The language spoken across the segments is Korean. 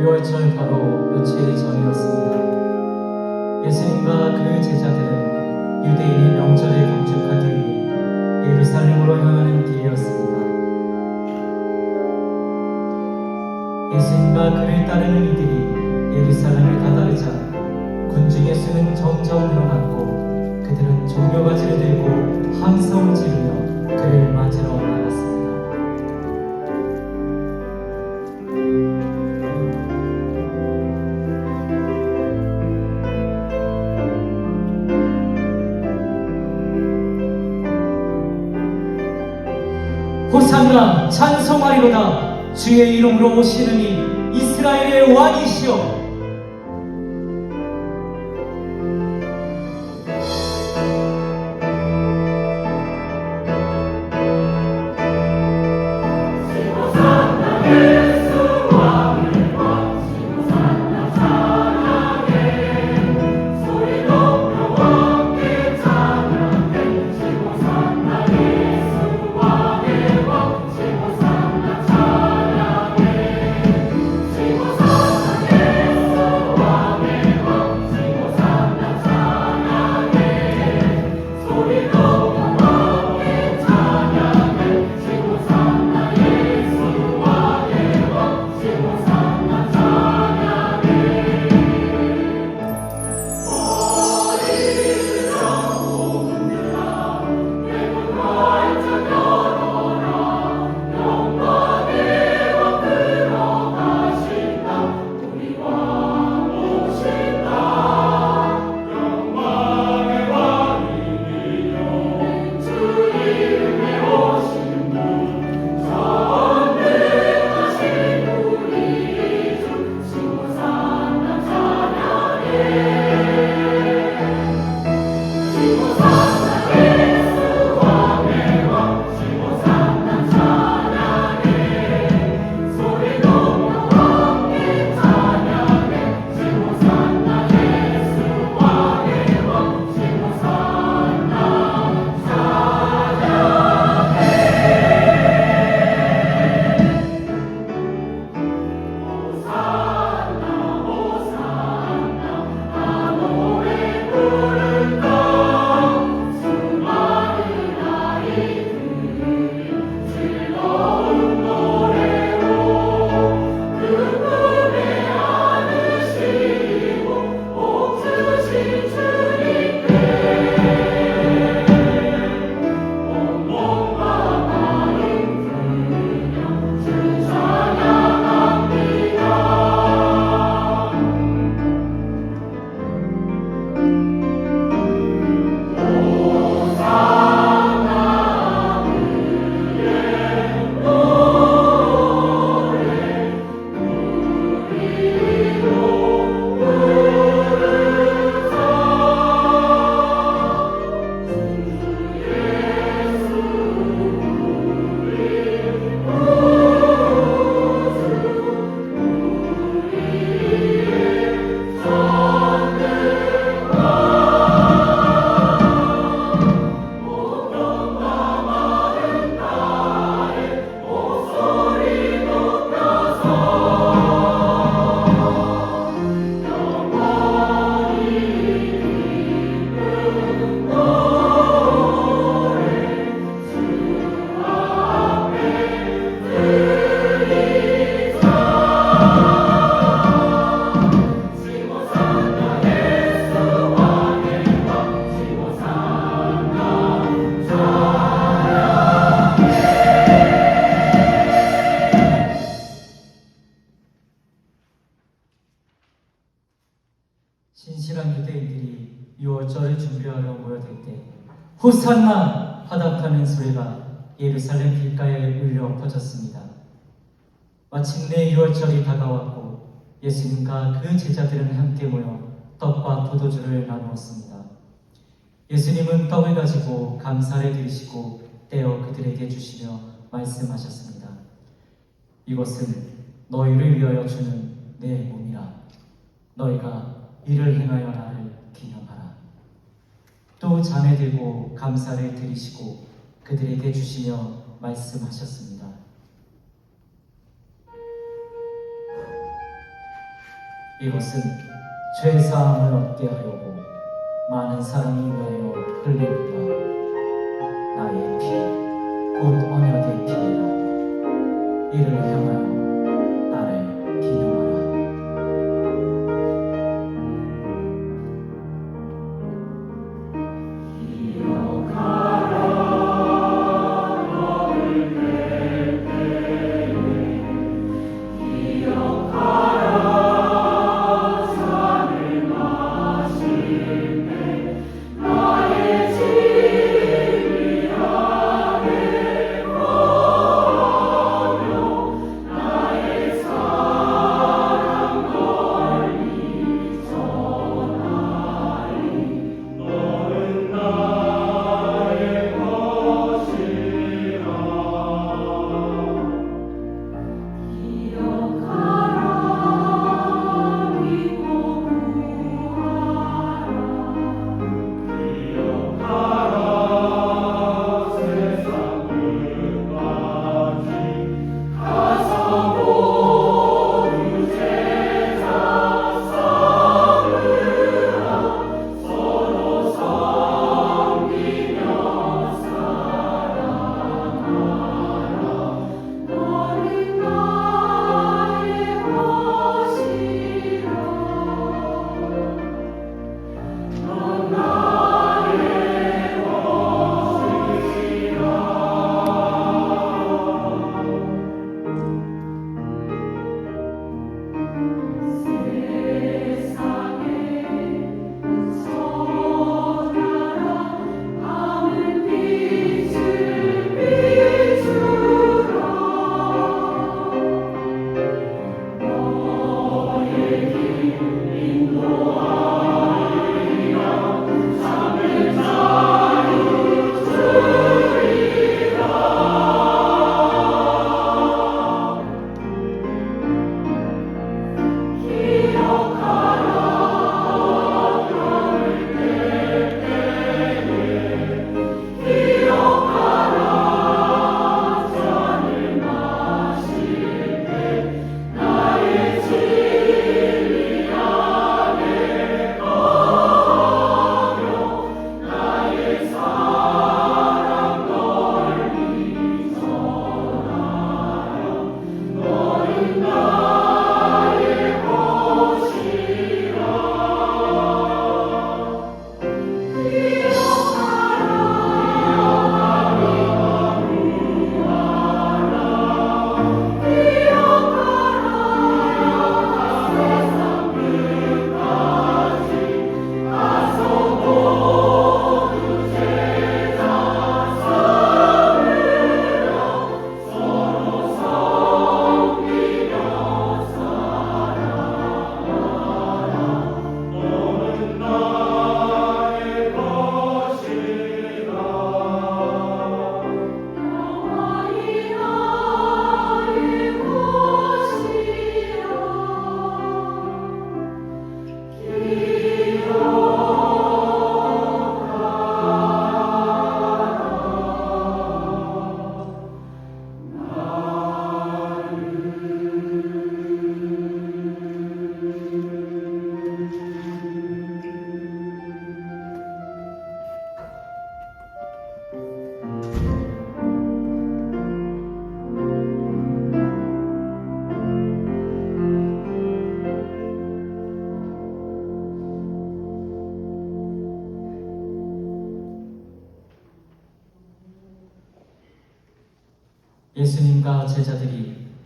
6월절 바로 며칠 전이었습니다. 예수님과 그 제자들은 유대인이 명절을 경축하기 위해 예루살렘으로 향하는 길이었습니다. 예수님과 그를 따르는 이들이 예루살렘을 다다르자 군중의 수는 점점 늘어났고 그들은 종려가지를 들고 함성 지르며 찬송하리로다. 주의 이름으로 오시느니 이스라엘의 왕이시여 호산나 화답하는 소리가 예루살렘 길가에 울려 퍼졌습니다. 마침내 6월절이 다가왔고 예수님과 그 제자들은 함께 모여 떡과 포도주를 나누었습니다. 예수님은 떡을 가지고 감사를 드리시고 떼어 그들에게 주시며 말씀하셨습니다. 이것은 너희를 위하여 주는 내 몸이라. 너희가 이를 행하여 나를 기념하라. 또 잔에 들고 감사를 드리시고 그들에게 주시며 말씀하셨습니다. 이것은 죄사함을 얻게 하려고 많은 사람이 위하여 흘리리라 나의 피 곧 언약의 피니라 이를 향하여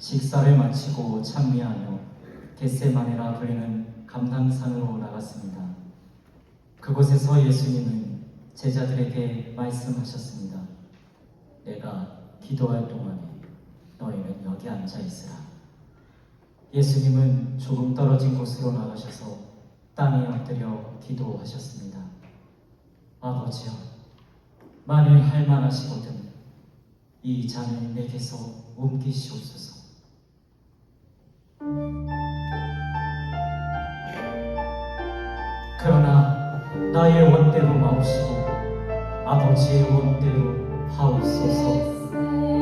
식사를 마치고 찬미하며 겟세마네라 불리는 감당산으로 나갔습니다. 그곳에서 예수님은 제자들에게 말씀하셨습니다. 내가 기도할 동안에 너희는 여기 앉아 있으라. 예수님은 조금 떨어진 곳으로 나가셔서 땅에 엎드려 기도하셨습니다. 아버지여, 만일 할 만하시거든 이 잔을 내게서 옮기시옵소서. 마옵시고 아버지의 원대로 하옵소서.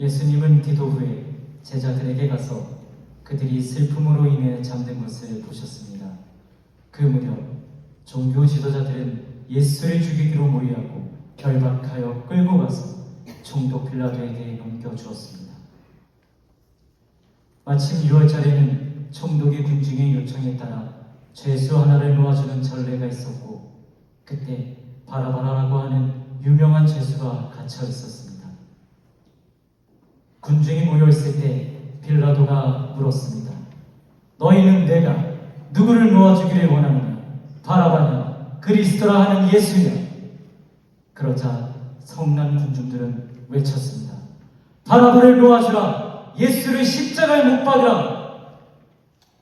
예수님은 기도 후에 제자들에게 가서 그들이 슬픔으로 인해 잠든 것을 보셨습니다. 그 무렵 종교 지도자들은 예수를 죽이기로 모의하고 결박하여 끌고 가서 총독 빌라도에게 넘겨주었습니다. 마침 6월달에는 총독이 군중의 요청에 따라 죄수 하나를 놓아주는 전례가 있었고 그때 바라바라라고 하는 유명한 죄수가 갇혀 있었습니다. 군중이 모여있을 때 빌라도가 물었습니다. 너희는 내가 누구를 놓아주기를 원하느냐? 바라바냐? 그리스도라 하는 예수냐? 그러자 성난 군중들은 외쳤습니다. 바라바를 놓아주라! 예수를 십자가에 못 박으라!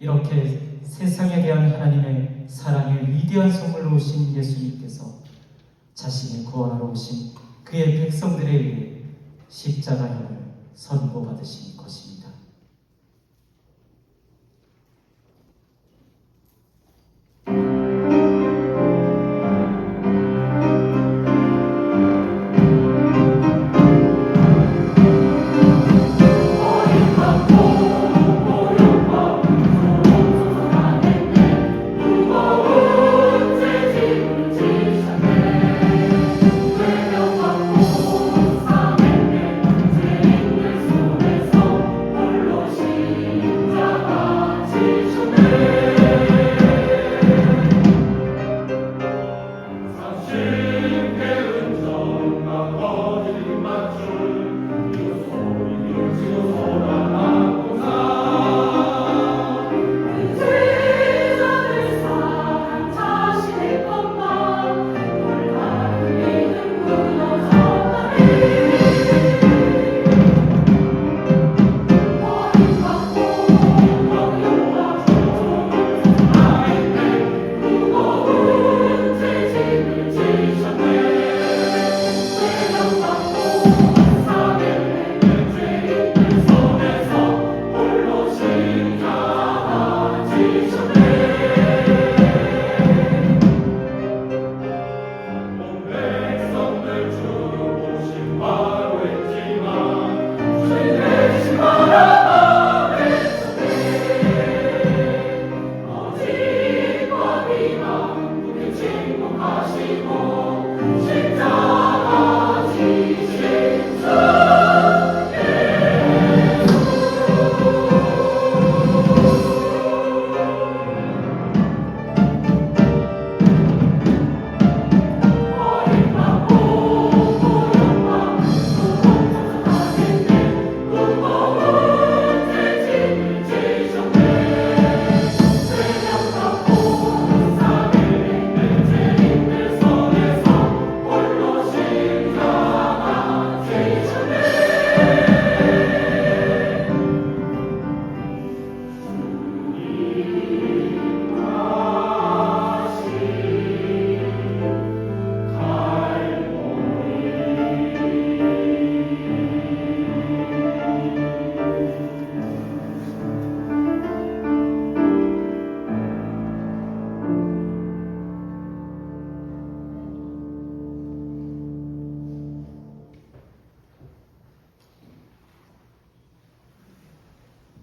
이렇게 세상에 대한 하나님의 사랑의 위대한 선물로 오신 예수님께서 자신의 구원하러 오신 그의 백성들에 의해 십자가형을 선고받으신 것입니다.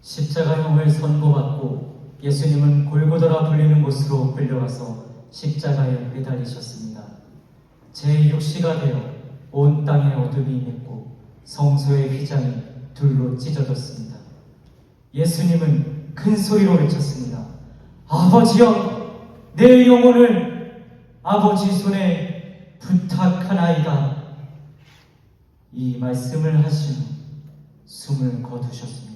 십자가형을 선고받고 예수님은 골고더라 불리는 곳으로 끌려가서 십자가에 매달리셨습니다. 제6시가 되어 온 땅에 어둠이 임했고 성소의 휘장이 둘로 찢어졌습니다. 예수님은 큰 소리로 외쳤습니다. 아버지여, 내 영혼을 아버지 손에 부탁하나이다. 이 말씀을 하신 후 숨을 거두셨습니다.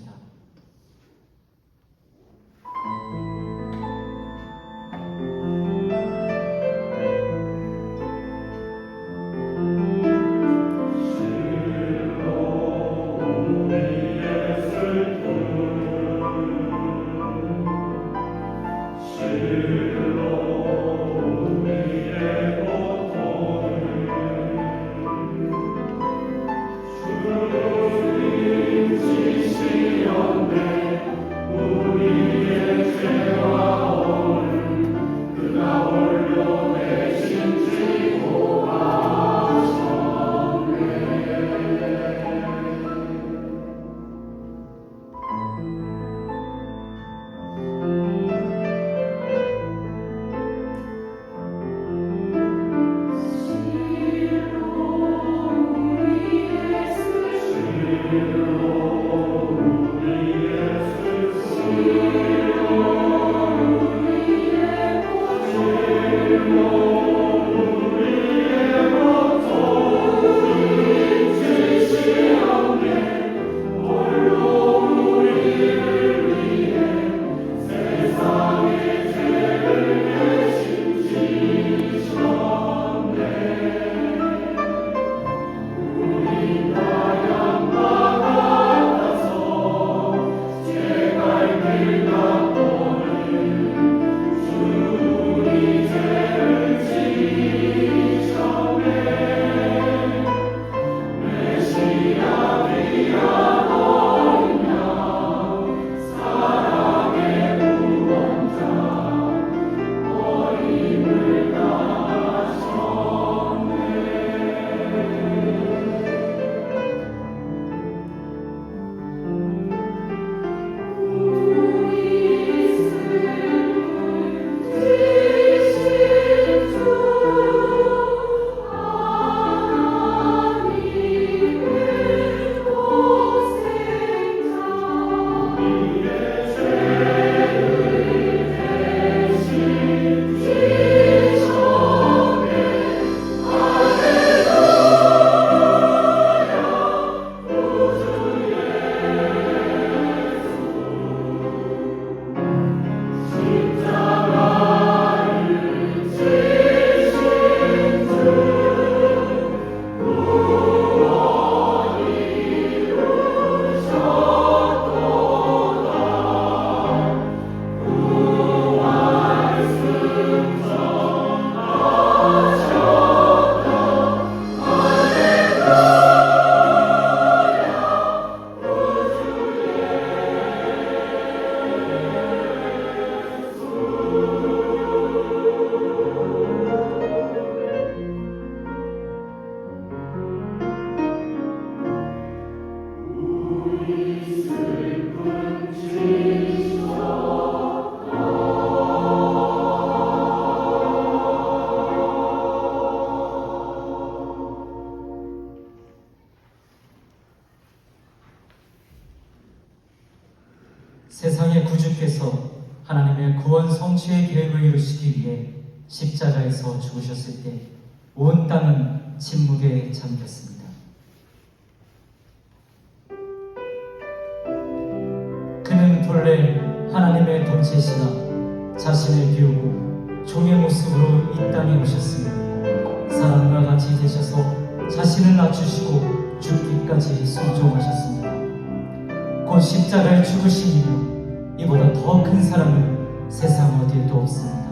같은 사람은 세상 어디에도 없습니다.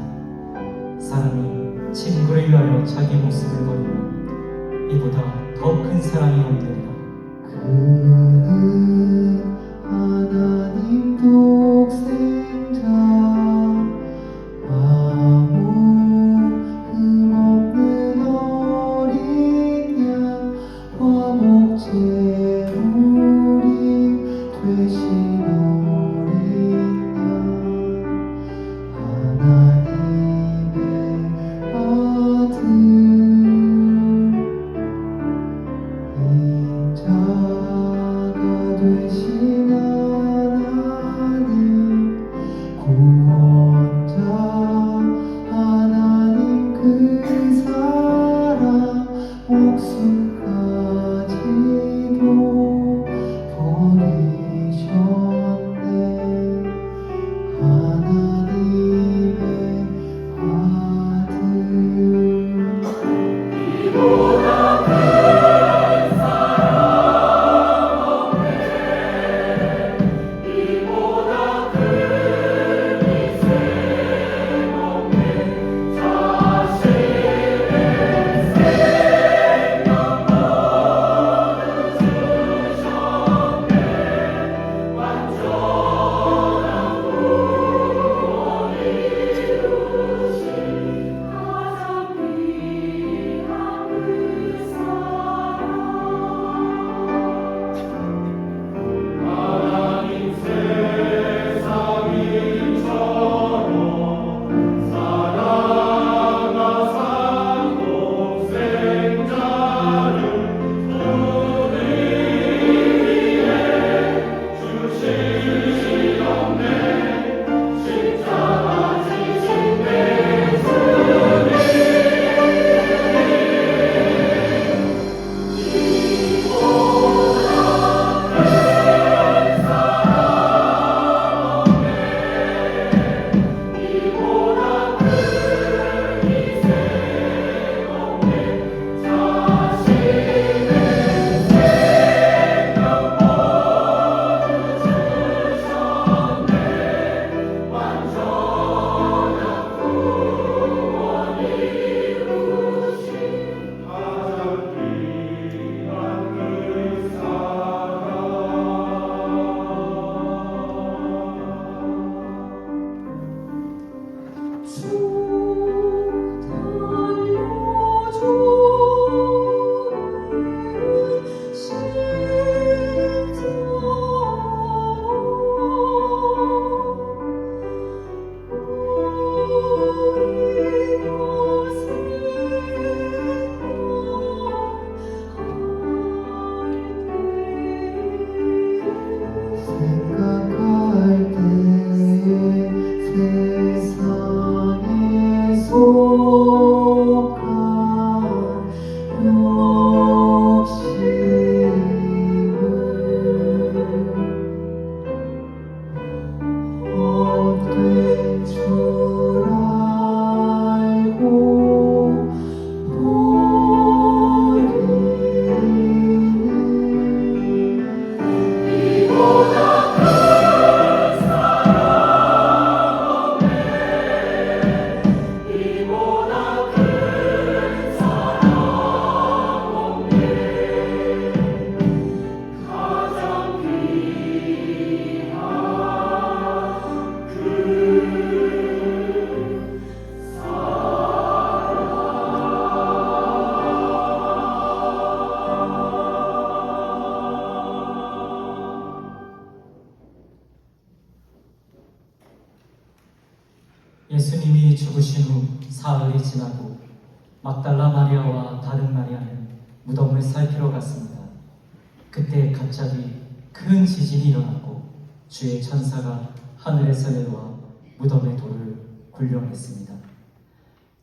사람이 친구를 위하여 자기 모습을 버리고 이보다 더 큰 사랑이 없느니라. 그...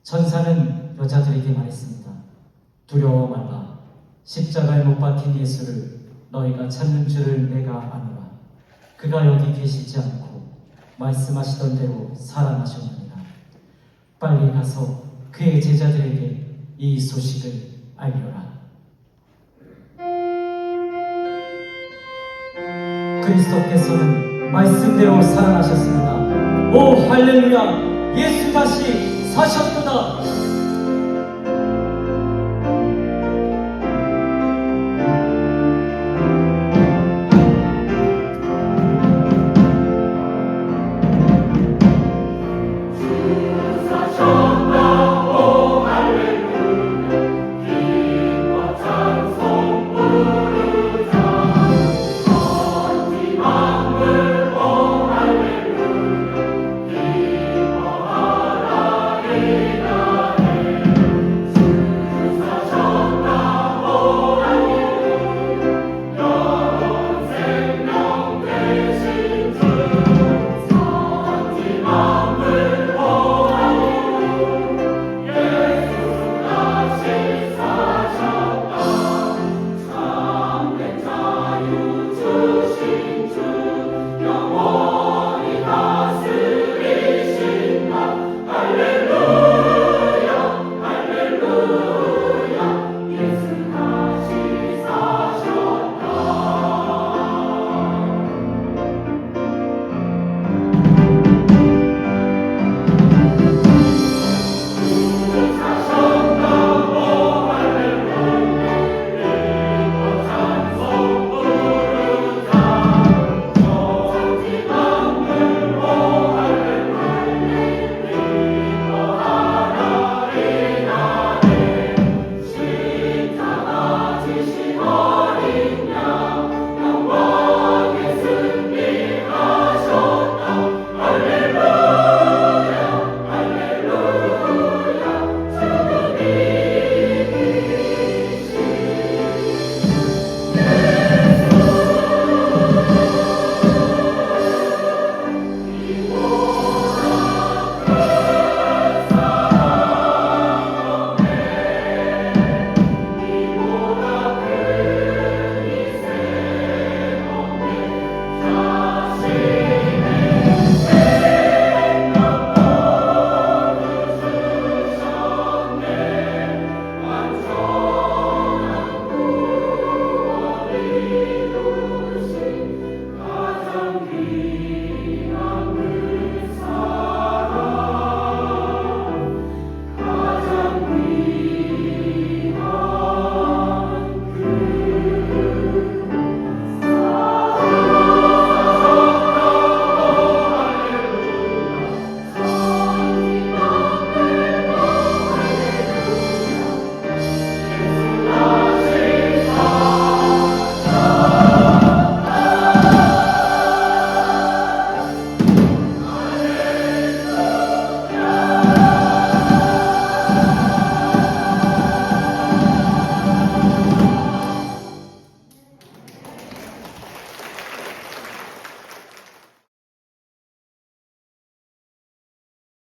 천사는 여자들에게 말했습니다. 두려워 말라. 십자가에 못 박힌 예수를 너희가 찾는 줄을 내가 아노라. 그가 여기 계시지 않고 말씀하시던 대로 살아나셨느니라. 빨리 가서 그의 제자들에게 이 소식을 알려라. 그리스도께서는 말씀대로 살아나셨습니다. 오 할렐루야! 예수 다시 사셨도다.